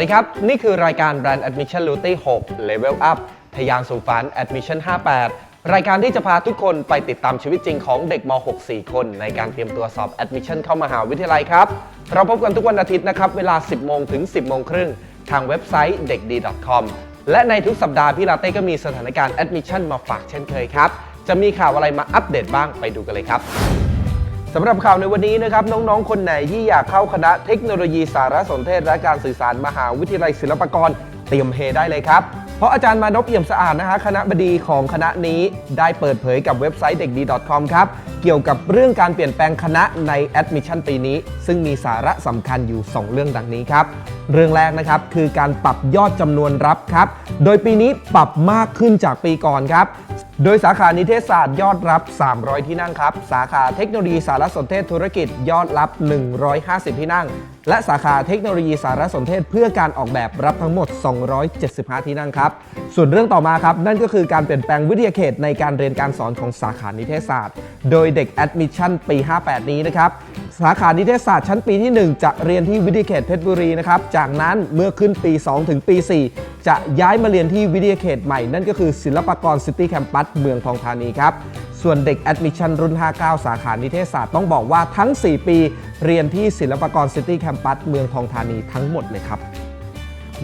สวัสดีครับ นี่คือรายการ Brand Admission l o t y 6 Level Up ทะยานสู่ฝัน Admission 58 รายการที่จะพาทุกคนไปติดตามชีวิตจริงของเด็กม .6 4 คน ในการเตรียมตัวสอบ Admission เข้ามหาวิทยาลัยครับ เราพบกันทุกวันอาทิตย์นะครับ เวลา 10 โมงถึง 10 โมงครึ่ง ทางเว็บไซต์เด็กดี .com และในทุกสัปดาห์พี่ลาเต้ก็มีสถานการณ์ Admission มาฝากเช่นเคยครับ จะมีข่าวอะไรมาอัปเดตบ้างไปดูกันเลยครับ สำหรับข่าวในวันนี้นะครับน้องๆ คนไหนที่อยากเข้าคณะเทคโนโลยีสารสนเทศ และการสื่อสารมหาวิทยาลัยศิลปากรเตรียมเฮได้เลยครับ เพราะอาจารย์มานพเอี่ยมสะอาดนะฮะคณะบดีของคณะนี้ได้เปิดเผยกับเว็บไซต์เด็กดี .com ครับ เกี่ยวกับเรื่องการเปลี่ยนแปลงคณะใน Admission ปีนี้ ซึ่งมีสาระสำคัญอยู่ 2 เรื่องดังนี้ครับ เรื่องแรกนะครับคือการปรับยอดจำนวนรับครับ โดยปีนี้ปรับมากขึ้นจากปีก่อนครับ โดยสาขานิเทศศาสตร์ยอดรับ 300 ที่นั่งครับ สาขาเทคโนโลยีสารสนเทศธุรกิจยอดรับ 150 ที่นั่ง และสาขาเทคโนโลยีสารสนเทศ เพื่อการออกแบบรับทั้งหมด 275 ที่นั่งครับ ส่วนเรื่องต่อมาครับ นั่นก็คือการเปลี่ยนแปลงวิทยาเขตในการเรียนการสอนของสาขานิเทศศาสตร์ โดยเด็ก Admission ปี 58 นี้นะครับสาขานิเทศศาสตร์ชั้นปีที่ 1 จะเรียนที่วิทยาเขตเพชรบุรีนะครับ จากนั้นเมื่อขึ้นปี 2 ถึงปี 4 จะย้ายมาเรียนที่วิทยาเขตใหม่ นั่นก็คือศิลปากรซิตี้แคมปัสเมืองทองธานีครับ ส่วนเด็กแอดมิชชั่นรุ่น 59 สาขานิเทศศาสตร์ต้องบอกว่าทั้ง 4 ปี เรียนที่ศิลปากรซิตี้แคมปัสเมืองทองธานีทั้งหมดเลยครับ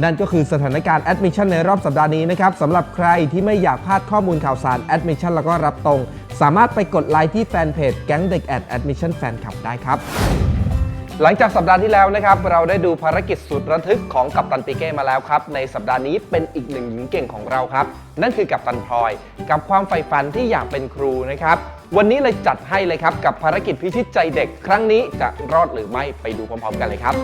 นั่นก็คือสถานการณ์แอดมิชชั่นในรอบสัปดาห์นี้นะครับสำหรับใครที่ไม่อยากพลาดข้อมูลข่าวสารแอดมิชชั่นแล้วก็รับตรง สามารถไปกดไลค์ที่แฟนเพจแก๊งเด็กแอดแอดมิชชั่นแฟนคลับได้ครับ หลังจากสัปดาห์ที่แล้วนะครับเราได้ดูภารกิจสุดระทึกของกัปตันปีเก้มาแล้วครับ ในสัปดาห์นี้เป็นอีกหนึ่งหญิงเก่งของเราครับ นั่นคือกัปตันพลอย กับความใฝ่ฝันที่อยากเป็นครูนะครับ วันนี้เลยจัดให้เลยครับ กับภารกิจพิชิตใจเด็ก ครั้งนี้จะรอดหรือไม่ไปดูพร้อมๆกันเลยครับ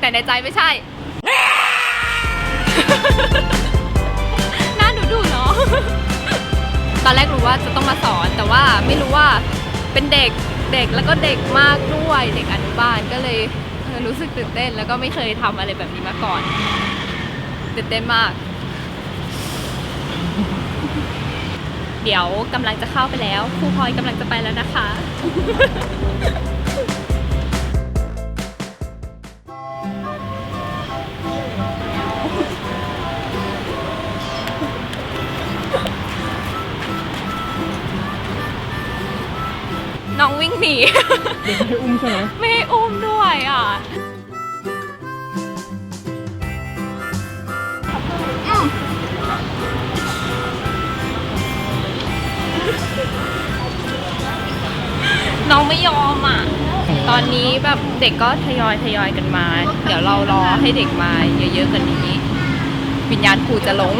แต่ในใจไม่ใช่ หน้าหนูดูเนาะ ตอนแรกรู้ว่าจะต้องมาสอน แต่ว่าไม่รู้ว่าเป็นเด็กเด็กแล้วก็เด็กมากด้วยเด็กอนุบาลก็เลยเออรู้สึกตื่นเต้นแล้วก็ไม่เคยทำอะไรแบบนี้มาก่อนตื่นเต้นมาก เดี๋ยวกำลังจะเข้าไปแล้วครูพลอยกำลังจะไปแล้วนะคะ น้องวิ่งหนีไม่ให้อุ้มใช่ไหมไม่ให้อุ้มด้วยอะอืมน้องไม่ยอมอะ ตอนนี้แบบเด็กก็ทยอยทยอยกันมา เดี๋ยวเรารอให้เด็กมาเยอะๆกว่านี้ วิญญาณครูจะลง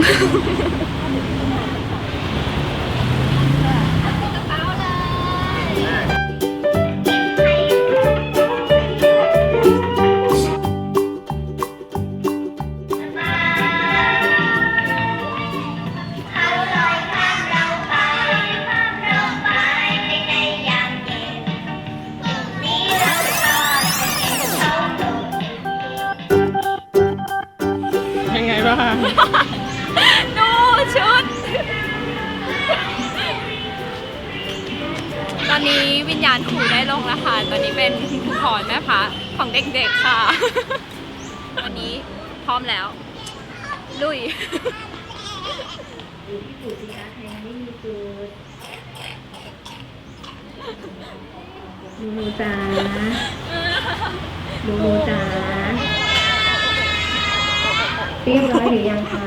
ดูชุด ตอนนี้วิญญาณครูได้ลงแล้วค่ะ ตอนนี้เป็นครูขอนแม่พระของเด็กๆค่ะ วันนี้พร้อมแล้ว ลุยหนูหนูจ๋าหนูหนูจ๋า เรียบร้อยหรือยังคะ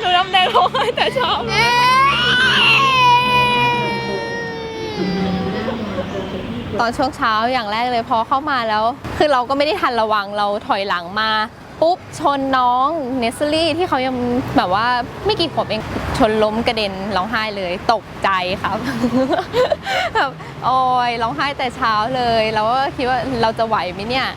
หนูน้ำแดงร้องไห้แต่ชองตัวเตอนช่วงเช้าอย่างแรกเลยพอเข้ามาแล้ว คือเราก็ไม่ได้ทันระวังเราถอยหลังมา ปุ๊บ ชนน้องเนสซี่ ที่เขายังแบบว่าไม่กี่ขวบเองชนล้มกระเด็นร้องไห้เลยตกใจครับแบบโอ้ยร้องไห้แต่เช้าเลย แล้วก็คิดว่าเราจะไหวไหมเนี่ย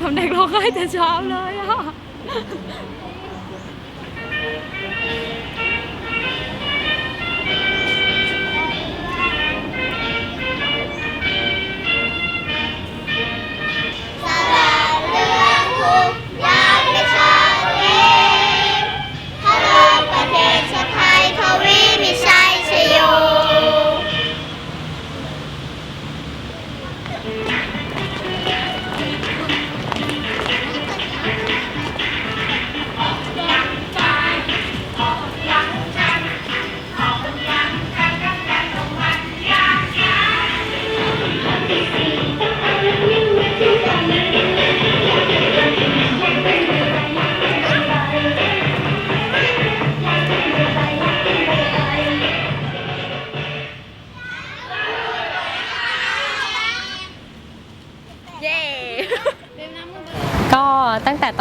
ทำเด็กร้องไห้แต่เช้าเลยอะประเ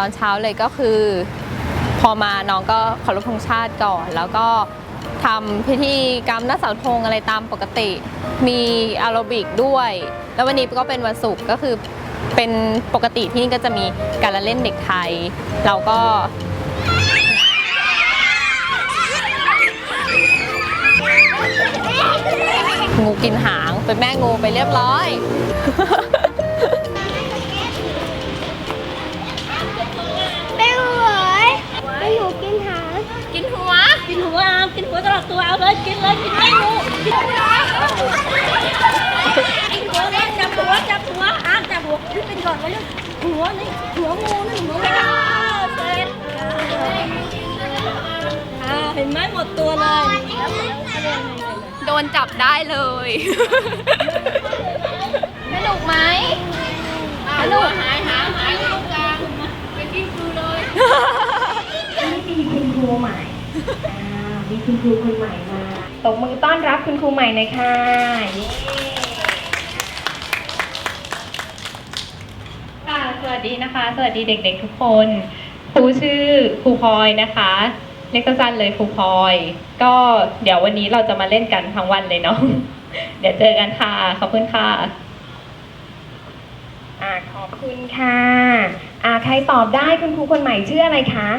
อนเช้าเลยก็คือ พอมาน้องก็เคารพธงชาติก่อน แล้วก็ทำพิธีกรรมหน้าเสาธงอะไรตามปกติ มีแอโรบิกด้วย แล้ววันนี้ก็เป็นวันศุกร์ก็คือเป็นปกติที่นี่ก็จะมีการละเล่นเด็กไทย เราก็งูกินหางเป็นแม่งูไปเรียบร้อย หัวอามกินหัวตลอดตัวเอาเลยกินเลยกินไม่งูกินหัวไอ้หัวเนี่ยจับหัวจับหัวอามจับหัวขึ้นเป็นก่อนไว้เลยหัวนี่หัวงูนี่หัวไม่ได้เสร็จอ่าเห็นไหมหมดตัวเลย โดนจับได้เลย สนุกไหมสนุกหายหาหายตรงกลางไปกินคือเลยมีคุณครูใหม่อ่า มีคุณครูคนใหม่มาตบมือต้อนรับคุณครูใหม่หน่อยค่ะเย้ค่ะ สวัสดีนะคะ สวัสดีเด็ก ๆ ทุกคนครูชื่อครูพลอยนะคะเรียกสั้นๆเลยครูพลอย ก็เดี๋ยววันนี้เราจะมาเล่นกันทั้งวันเลยเนาะเดี๋ยวเจอกันค่ะ ขอบคุณค่ะอ่าขอบคุณค่ะอ่าใครตอบได้คุณครูคนใหม่ชื่ออะไรคะ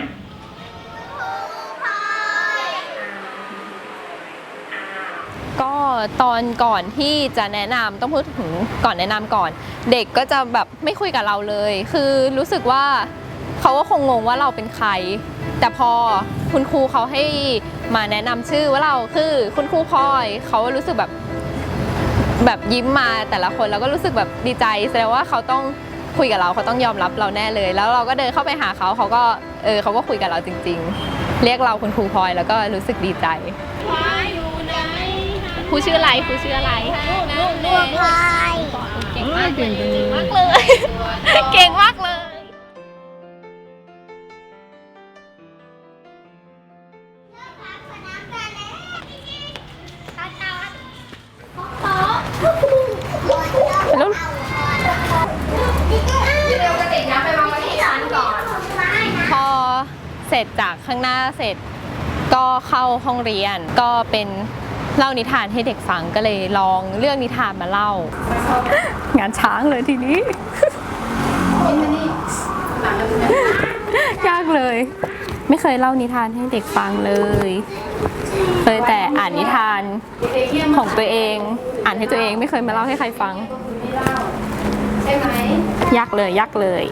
ตอนก่อนที่จะแนะนำต้องพูดถึงก่อนแนะนำก่อน เด็กก็จะแบบไม่คุยกับเราเลย คือรู้สึกว่าเขาก็คงงงว่าเราเป็นใคร แต่พอคุณครูเขาให้มาแนะนำชื่อว่าเราคือคุณครูพลอยเขารู้สึกแบบแบบยิ้มมาแต่ละคนเราก็รู้สึกแบบดีใจแสดงว่าเขาต้องคุยกับเราเขาต้องยอมรับเราแน่เลย แล้วเราก็เดินเข้าไปหาเขาเขาก็เออเขาก็คุยกับเราจริง ๆ เรียกเราคุณครูพลอยแล้วก็รู้สึกดีใจ ครูชื่ออะไรครูชื่ออะไรตัวพายเก่งมากเก่งจังเลยมากเลยเก่งมากเลยแล้วพอเสร็จจากข้างหน้าเสร็จก็เข้าห้องเรียนก็เป็น เล่านิทานให้เด็กฟังก็เลยลองเรื่องนิทานมาเล่า งานช้างเลยทีนี้ ยากเลย ไม่เคยเล่านิทานให้เด็กฟังเลย เคยแต่อ่านนิทานของตัวเอง อ่านให้ตัวเองไม่เคยมาเล่าให้ใครฟังใช่ไหมยากเลยยากเลย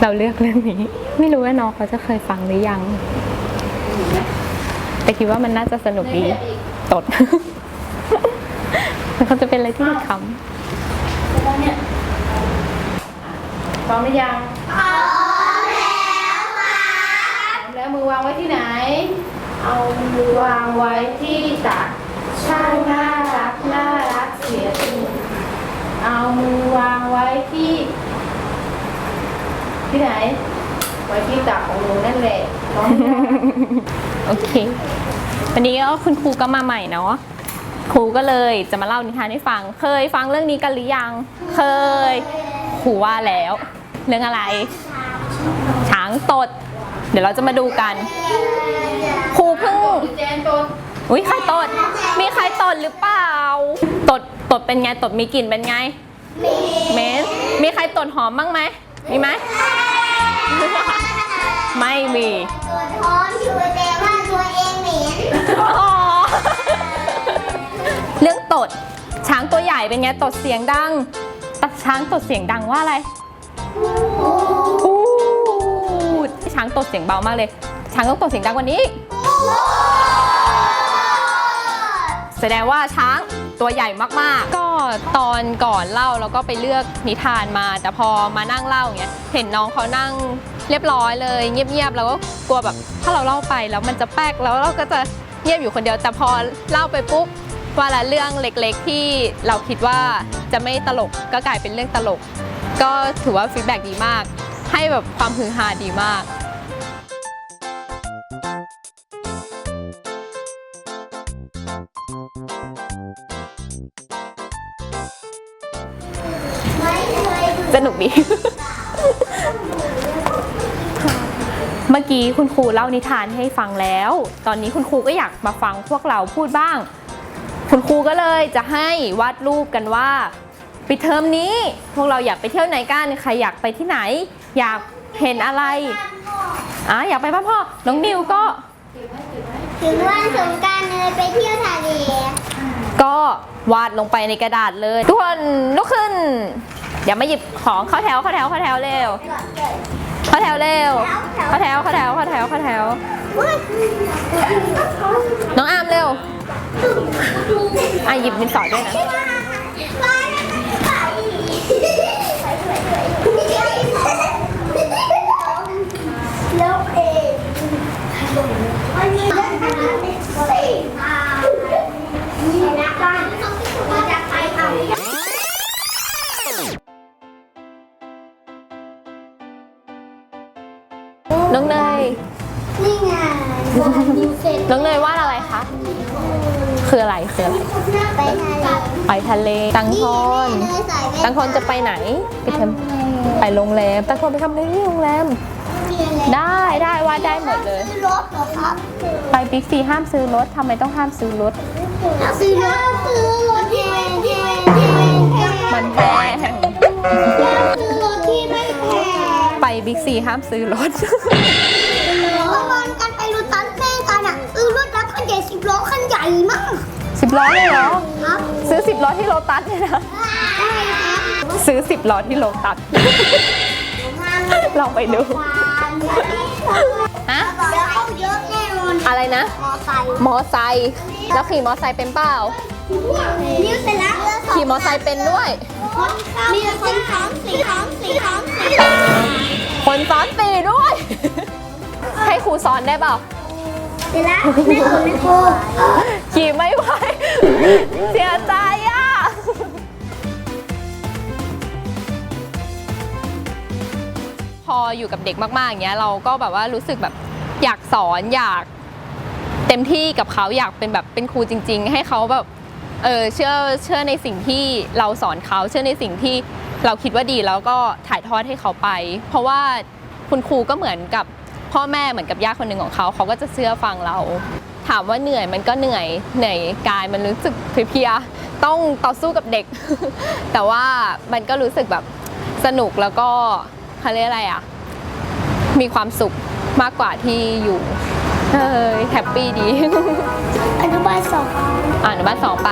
เราเลือกเรื่องนี้ ไม่รู้ว่าน้องเขาจะเคยฟังหรือยัง แต่คิดว่ามันน่าจะสนุกดีตดมันเขาจะเป็นอะไรที่ขำพร้อมหรือยังพร้อมแล้วค่ะแล้วมือวางไว้ที่ไหน เอามือวางไว้ที่ตักช่างน่ารักน่ารักเสียทีอเอามือวางไว้ที่ ที่ไหน ไว้ที่ตักของหนูนั่นแหละพร้อมยังโอเค วันนี้ก็คุณครูก็มาใหม่เนาะ ครูก็เลยจะมาเล่านิทานให้ฟัง เคยฟังเรื่องนี้กันหรือยัง เคย ครูว่าแล้ว เรื่องอะไร ช้างตด เดี๋ยวเราจะมาดูกัน ครูเพิ่ง แจนตัวอุ้ยใครตด มีใครตดหรือเปล่า ตด ตดเป็นไง ตดมีกลิ่นเป็นไงเหม็นมีใครตดหอมบ้างไหม มีไหม ไม่มีตัวท้องอยู่แต่ว่าตัวเองเหม็นอ๋อเรื่องตด ช้างตัวใหญ่เป็นไงตดเสียงดังแต่ช้างตดเสียงดังว่าอะไรอู้ดช้างตดเสียงเบามากเลย ช้างต้องตดเสียงดังกว่านี้อีกแสดงว่าช้างตัวใหญ่มากๆก็ ตอนก่อนเล่าเราก็ไปเลือกนิทานมา แต่พอมานั่งเล่าอย่างเงี้ยเห็นน้องเขานั่งเรียบร้อยเลย เงียบๆแล้วก็กลัวแบบถ้าเราเล่าไปแล้วมันจะแป๊กแล้วเราก็จะเงียบอยู่คนเดียวแต่พอเล่าไปปุ๊บว่าละเรื่องเล็กๆ ที่เราคิดว่าจะไม่ตลกก็กลายเป็นเรื่องตลก ก็ถือว่าฟีดแบ็ดีมาก ให้แบบความฮือฮาดีมาก สนุกดี เมื่อกี้คุณครูเล่านิทานให้ฟังแล้ว ตอนนี้คุณครูก็อยากมาฟังพวกเราพูดบ้าง คุณครูก็เลยจะให้วาดรูปกันว่าปิดเทอมนี้ พวกเราอยากไปเที่ยวไหนกันใครอยากไปที่ไหน อยากเห็นอะไรอะอยากไปบ้านพ่อน้องนิวก็ถึงวันสงกรารเลยไปเที่ยวทะเลก็วาดลงไปในกระดาษเลย ทุกคนลุกขึ้น เดี๋ยวมาหยิบของเข้าแถวเข้าแถวเข้าแถวเร็วเข้าแถวเร็วเข้าแถวเข้าแถวเข้าแถวเข้าแถว น้องอามเร็วอะหยิบดินสอด้วยนะแล้วเอง นน้องเนยวาดอะไรคะ คืออะไรคืออะไร ไปทะเลไปทะเล ตังทอนเนยใส่แว่นตังทอนจะไปไหน ไปทำไปโรงแรม ตังทอนไปทำอะไรที่โรงแรม ได้ได้วาดได้หมดเลย ซื้อรถเหรอครับไปบิ๊กซีห้ามซื้อรถทำไมต้องห้ามซื้อรถ ซื้อรถซื้อรถแพงแพงแพงแพงมันแพงซื้อรถที่ไม่แพงไปบิ๊กซีห้ามซื้อรถ มากสิบล้อเลยเหรอ ครับซื้อสิบล้อที่โลตัสเนี่ยนะใช่ครับซื้อสิบล้อที่โลตัสลองไปดูฮะ เดี๋ยวเข้าเยอะแน่นอนอะไรนะ มอไซค์มอไซค์แล้วขี่มอไซค์เป็นเปล่า นิ้วเสร็จแล้วขี่มอไซค์เป็นด้วยมีคนท้องสี่ท้องสี่ท้องสี่คนซ้อนตีด้วย ให้ครูซ้อนได้เปล่า เสร็จแล้วไม่คนไม่โกขี่ไม่ไหว เสียใจอะ พออยู่กับเด็กมากๆอย่างเงี้ยเราก็แบบว่ารู้สึกแบบอยากสอนอยากเต็มที่กับเขาอยากเป็นแบบเป็นครูจริง ๆ ให้เขาแบบเออเชื่อเชื่อในสิ่งที่เราสอนเขาเชื่อในสิ่งที่เราคิดว่าดีแล้วก็ถ่ายทอดให้เขาไป เพราะว่าคุณครูก็เหมือนกับ พ่อแม่เหมือนกับญาติคนหนึ่งของเขาเขาก็จะเชื่อฟังเรา ถามว่าเหนื่อยมันก็เหนื่อยเหนื่อยกายมันรู้สึกเพลียๆต้องต่อสู้กับเด็ก แต่ว่ามันก็รู้สึกแบบสนุกแล้วก็เขาเรียกอะไรอะ มีความสุขมากกว่าที่อยู่เฮ้ยแฮปปี้ดีอนุบาลสองอ่านบ้านสองไป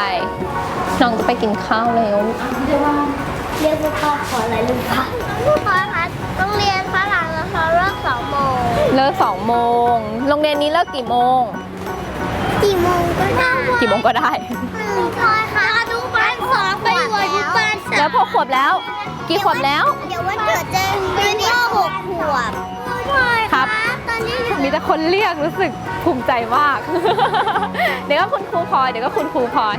น้องจะไปกินข้าวแล้วเรียกว่าพ่อขออะไรลูกคะลูกคะคะต้องเรียนฝรั่งนะคะเลิกสองโมง เลิกสองโมง โรงเรียนนี้เลิกกี่โมง กี่โมงก็ได้กี่โมงก็ได้หนึ่งร้อยค่ะอนุบาลสองไปหน่วยอนุบาลสาแล้วพอขวบแล้ว กี่ขวบแล้ว เดี๋ยววันเกิดเจนปีนี้หกขวบครับ ตอนนี้มีแต่คนเรียกรู้สึกภูมิใจมาก เดี๋ยวก็คุณครูพลอยเดี๋ยวก็คุณครูพลอย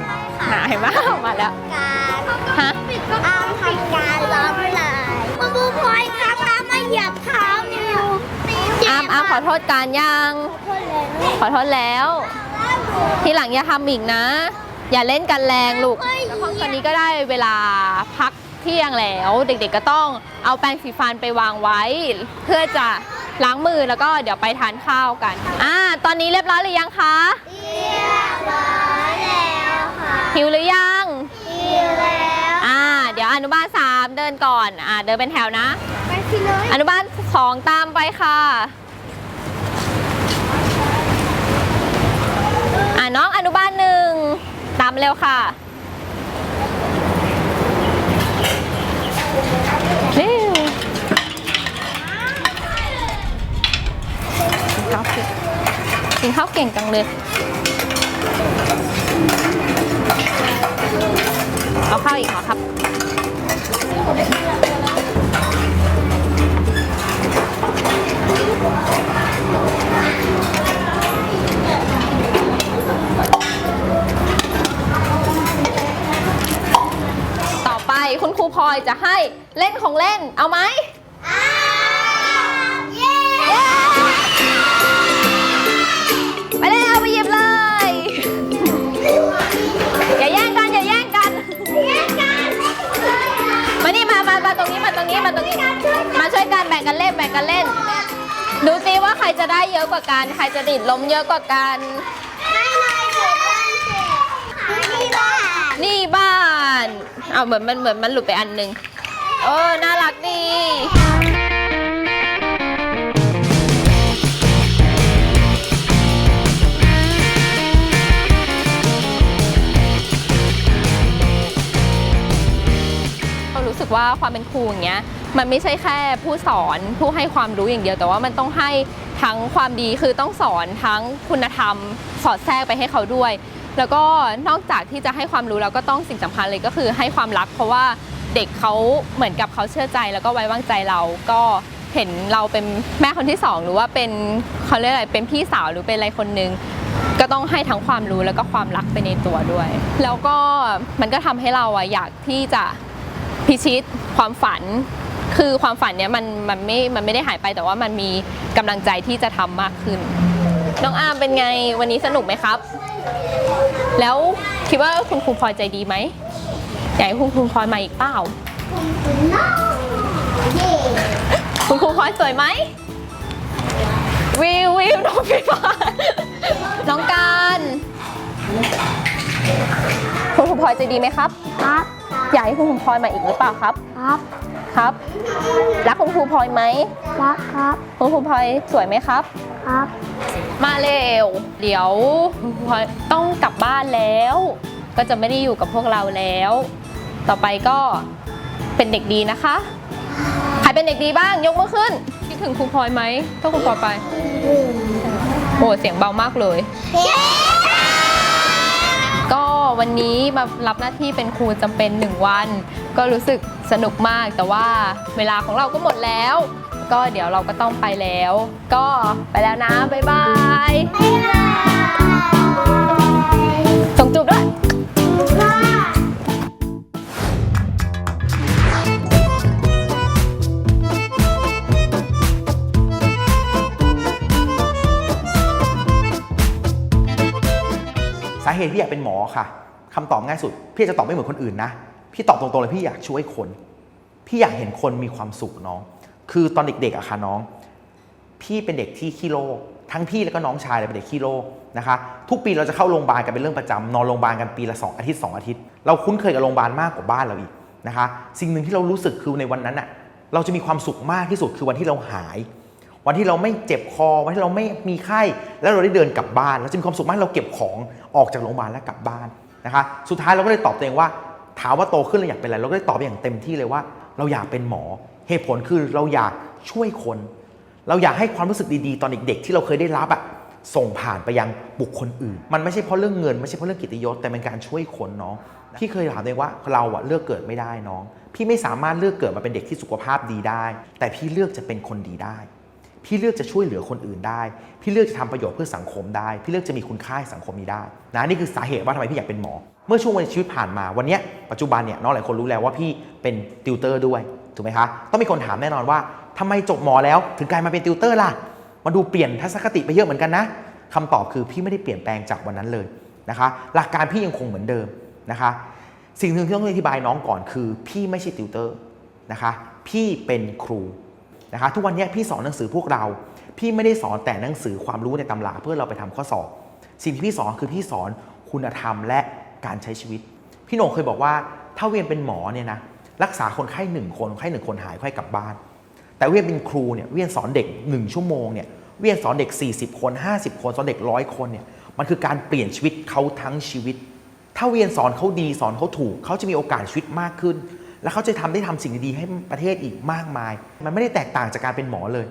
หาเห็นไหมมาแล้ว การฮะอ้ามทำการล้อหลายมาบูพลอยครับมมาเหยียบขา โทษการยัง ขอโทษแล้ว ทีหลังอย่าทำอีกนะ อย่าเล่นกันแรงลูกแล้วตอนนี้ก็ได้เวลาพักเที่ยงแล้ว เด็กๆก็ต้องเอาแปรงสีฟันไปวางไว้ เพื่อจะล้างมือแล้วก็เดี๋ยวไปทานข้าวกัน อ่า ตอนนี้เรียบร้อยหรือยังคะเรียบร้อยแล้วค่ะหิวหรือยังหิวแล้ว อ่า เดี๋ยวอนุบาลสามเดินก่อน อ่า เดินเป็นแถวนะไป สิเลย อนุบาลสองตามไปค่ะ อ่าน้องอนุบาลหนึ่งตามเร็วค่ะเร็วกินข้าวเก่งกินข้าวเก่งจังเลย เอาข้าวอีกเหรอครับ ต่อไปคุณครูพลอยจะให้เล่นของเล่นเอาไหม จะได้เยอะกว่ากัน ใครจะดิดล้มเยอะกว่ากัน ไม่เลยเดี๋ยวบ้านเสร็จที่บ้านนี่บ้าน เอาเหมือนมันเหมือนมันหลุดไปอันหนึงเออน่ารักดีเรารู้สึกว่าความเป็นครูอย่างเงี้ยมันไม่ใช่แค่ผู้สอนผู้ให้ความรู้อย่างเดียว แต่ว่ามันต้องให้ ทั้งความดีคือต้องสอนทั้งคุณธรรม สอดแทรกไปให้เขาด้วย แล้วก็นอกจากที่จะให้ความรู้แล้วก็ต้องสิ่งสำคัญเลยก็คือให้ความรัก เพราะว่าเด็กเขาเหมือนกับเขาเชื่อใจ แล้วก็ไว้วางใจเราก็เห็นเราเป็นแม่คนที่สองหรือว่าเป็นเขาเรียกอะไรเป็นพี่สาวหรือเป็นอะไรคนนึงก็ต้องให้ทั้งความรู้แล้วก็ความรักไปในตัวด้วย แล้วก็มันก็ทำให้เราอะอยากที่จะพิชิตความฝัน คือความฝันเนี้ยมันมันไม่มันไม่ได้หายไปแต่ว่ามันมีกำลังใจที่จะทำมากขึ้น น้องอาร์มเป็นไงวันนี้สนุกไหมครับ แล้วคิดว่าคุณครูพลอยใจดีไหมอยากให้คุณครูพลอยมาอีกเปล่า คุณครูพลอยสวยไหมวิววิวน้องพี่ฟ้าน้องการคุณครูพลอยใจดีไหมครับ ครับ อยากให้คุณครูพลอยมาอีกหรือเปล่าครับ ครับครับ รักคุณครูพลอยไหมรักครับคุณครูพลอยสวยไหมครับ ครับ มาเร็ว เดี๋ยวคุณครูพลอยต้องกลับบ้านแล้ว ก็จะไม่ได้อยู่กับพวกเราแล้ว ต่อไปก็เป็นเด็กดีนะคะใครเป็นเด็กดีบ้างยกมือขึ้นคิดถึงครูพลอยไหมถ้าครูพลอยไปโอ้เสียงเบามากเลยก็ วันนี้มารับหน้าที่เป็นครูจำเป็นหนึ่งวัน ก็รู้สึกสนุกมาก แต่ว่าเวลาของเราก็หมดแล้ว ก็เดี๋ยวเราก็ต้องไปแล้ว ก็ไปแล้วนะ บ๊ายบายส่งจูบด้วยสาเหตุที่อยากเป็นหมอค่ะ คำตอบง่ายสุด พี่จะตอบไม่เหมือนคนอื่นนะ พี่ตอบตรงๆเลยพี่อยากช่วยคน พี่อยากเห็นคนมีความสุขน้อง คือตอนเด็กๆอะค่ะน้อง พี่เป็นเด็กที่ขี้โรคทั้งพี่แล้วก็น้องชายเลยเป็นเด็กขี้โรคนะคะ ทุกปีเราจะเข้าโรงพยาบาลกันเป็นเรื่องประจำนอนโรงพยาบาลกันปีละสองอาทิตย์สองอาทิตย์ เราคุ้นเคยกับโรงพยาบาลมากกว่าบ้านเราอีกนะคะ สิ่งหนึ่งที่เรารู้สึกคือในวันนั้นอะเราจะมีความสุขมากที่สุดคือวันที่เราหาย วันที่เราไม่เจ็บคอ วันที่เราไม่มีไข้ แล้วเราได้เดินกลับบ้านเราจะมีความสุขมากเราเก็บของออกจากโรงพยาบาลแล้วกลับบ้าน นะคะสุดท้ายเราก็เลยตอบตัวเองว่า ถามว่าโตขึ้นเราอยากเป็นอะไรเราก็เลยตอบอย่างเต็มที่เลยว่า เราอยากเป็นหมอ เหตุผลคือเราอยากช่วยคน เราอยากให้ความรู้สึกดีๆ ตอนเด็กๆที่เราเคยได้รับอะส่งผ่านไปยังบุคคลอื่น มันไม่ใช่เพราะเรื่องเงิน ไม่ใช่เพราะเรื่องกิตยศแต่เป็นการช่วยคนน้องพี่เคยถามตัวเองว่าเราอะเลือกเกิดไม่ได้น้อง พี่ไม่สามารถเลือกเกิดมาเป็นเด็กที่สุขภาพดีได้ แต่พี่เลือกจะเป็นคนดีได้ พี่เลือกจะช่วยเหลือคนอื่นได้ พี่เลือกจะทำประโยชน์เพื่อสังคมได้ พี่เลือกจะมีคุณค่าให้สังคมนี้ได้นะนี่คือสาเหตุว่าทำไมพี่อยากเป็นหมอ เมื่อช่วงวันชีวิตผ่านมาวันนี้ปัจจุบันเนี่ยน้องหลายคนรู้แล้วว่าพี่เป็นติวเตอร์ด้วยถูกไหมคะต้องมีคนถามแน่นอนว่าทำไมจบหมอแล้วถึงกลายมาเป็นติวเตอร์ล่ะมันดูเปลี่ยนทัศนคติไปเยอะเหมือนกันนะคำตอบคือพี่ไม่ได้เปลี่ยนแปลงจากวันนั้นเลยนะคะหลักการพี่ยังคงเหมือนเดิมนะคะสิ่งหนึ่งที่ต้องอธิบายน้องก่อนคือ พี่ไม่ใช่ติวเตอร์นะคะพี่เป็นครู นะคะทุกวันนี้พี่สอนหนังสือพวกเรา พี่ไม่ได้สอนแต่หนังสือความรู้ในตำราเพื่อเราไปทำข้อสอบ สิ่งที่พี่สอนคือพี่สอนคุณธรรมและการใช้ชีวิต พี่โหน่งเคยบอกว่าถ้าเวียนเป็นหมอเนี่ยนะรักษาคนไข้หนึ่งคนคนไข้หนึ่งคนหายค่อยกลับบ้าน แต่เวียนเป็นครูเนี่ยเวียนสอนเด็ก 1 ชั่วโมงเนี่ยเวียนสอนเด็ก 40 คน 50 คนสอนเด็กร้อยคนเนี่ยมันคือการเปลี่ยนชีวิตเขาทั้งชีวิต ถ้าเวียนสอนเขาดีสอนเขาถูกเขาจะมีโอกาสชีวิตมากขึ้น และเขาจะทำได้ทำสิ่งดีๆให้ประเทศอีกมากมาย มันไม่ได้แตกต่างจากการเป็นหมอเลย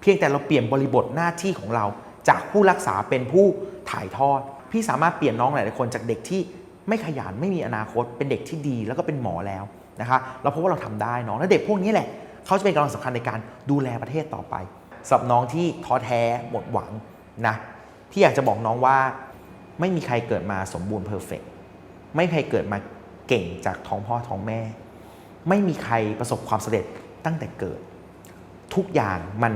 เพียงแต่เราเปลี่ยนบริบทหน้าที่ของเรา จากผู้รักษาเป็นผู้ถ่ายทอด พี่สามารถเปลี่ยนน้องหลายๆคนจากเด็กที่ไม่ขยันไม่มีอนาคต เป็นเด็กที่ดีแล้วก็เป็นหมอแล้วนะคะเราพบว่าเราทำได้น้องและเด็กพวกนี้แหละเขาจะเป็นกำลังสำคัญในการดูแลประเทศต่อไปสำหรับน้องที่ท้อแท้หมดหวังนะที่อยากจะบอกน้องว่าไม่มีใครเกิดมาสมบูรณ์เพอร์เฟกไม่มีใครเกิดมาเก่งจากท้องพ่อท้องแม่ ไม่มีใครประสบความสำเร็จตั้งแต่เกิด ทุกอย่างมัน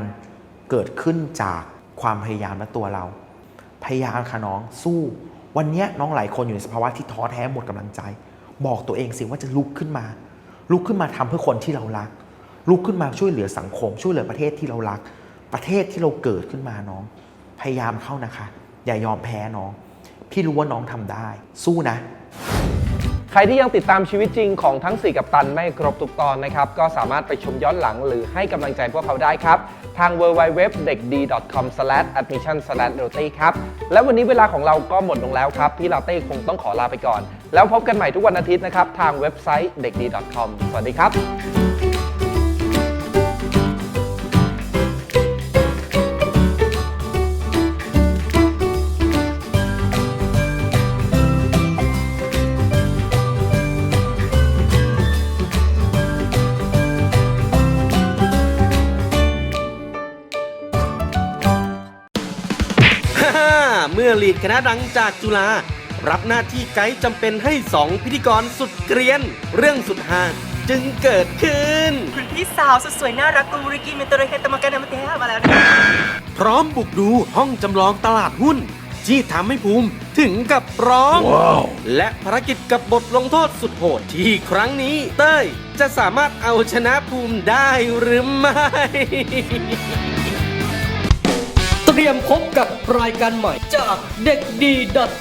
เกิดขึ้นจากความพยายามและตัวเรา พยายามค่ะน้องสู้ วันนี้น้องหลายคนอยู่ในสภาวะที่ท้อแท้หมดกำลังใจ บอกตัวเองสิว่าจะลุกขึ้นมา ลุกขึ้นมาทำเพื่อคนที่เรารัก ลุกขึ้นมาช่วยเหลือสังคม ช่วยเหลือประเทศที่เรารัก ประเทศที่เราเกิดขึ้นมาน้อง พยายามเข้านะคะ อย่ายอมแพ้น้อง พี่รู้ว่าน้องทำได้ สู้นะ ใครที่ยังติดตามชีวิตจริงของทั้ง 4 กับตันไม่ครบทุกตอนนะครับ ก็สามารถไปชมย้อนหลังหรือให้กำลังใจพวกเขาได้ครับ ทาง w w w d e k d c o m a d m i s s i o n r o t y ครับ และวันนี้เวลาของเราก็หมดลงแล้วครับ พี่ลาเต้คงต้องขอลาไปก่อน แล้วพบกันใหม่ทุกวันอาทิตย์นะครับ ทางเว็บไซต์เด็กดี c o m สวัสดีครับ เมื่อลีดคณะดังจากจุฬารับหน้าที่ไกด์จำเป็นให้สองพิธีกรสุดเกรียน เรื่องสุดฮาจึงเกิดขึ้น คุณพี่สาวสุดสวยน่ารักกูริกิเมนโตเรเฮตมากันนามาเตะมาแล้วนะพร้อมบุกดูห้องจำลองตลาดหุ้นที่ทำให้ภูมิถึงกับร้องและภารกิจกับบทลงโทษสุดโหดที่ครั้งนี้ เต้ยจะสามารถเอาชนะภูมิได้หรือไม่ เตรียมพบกับรายการใหม่จากเด็กดี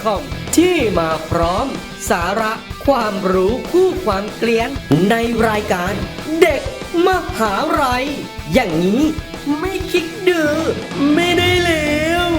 .com ที่มาพร้อม สาระความรู้คู่ความเกลียนในรายการเด็กมหาไรอย่างนี้ไม่คิดดื้อไม่ได้เลว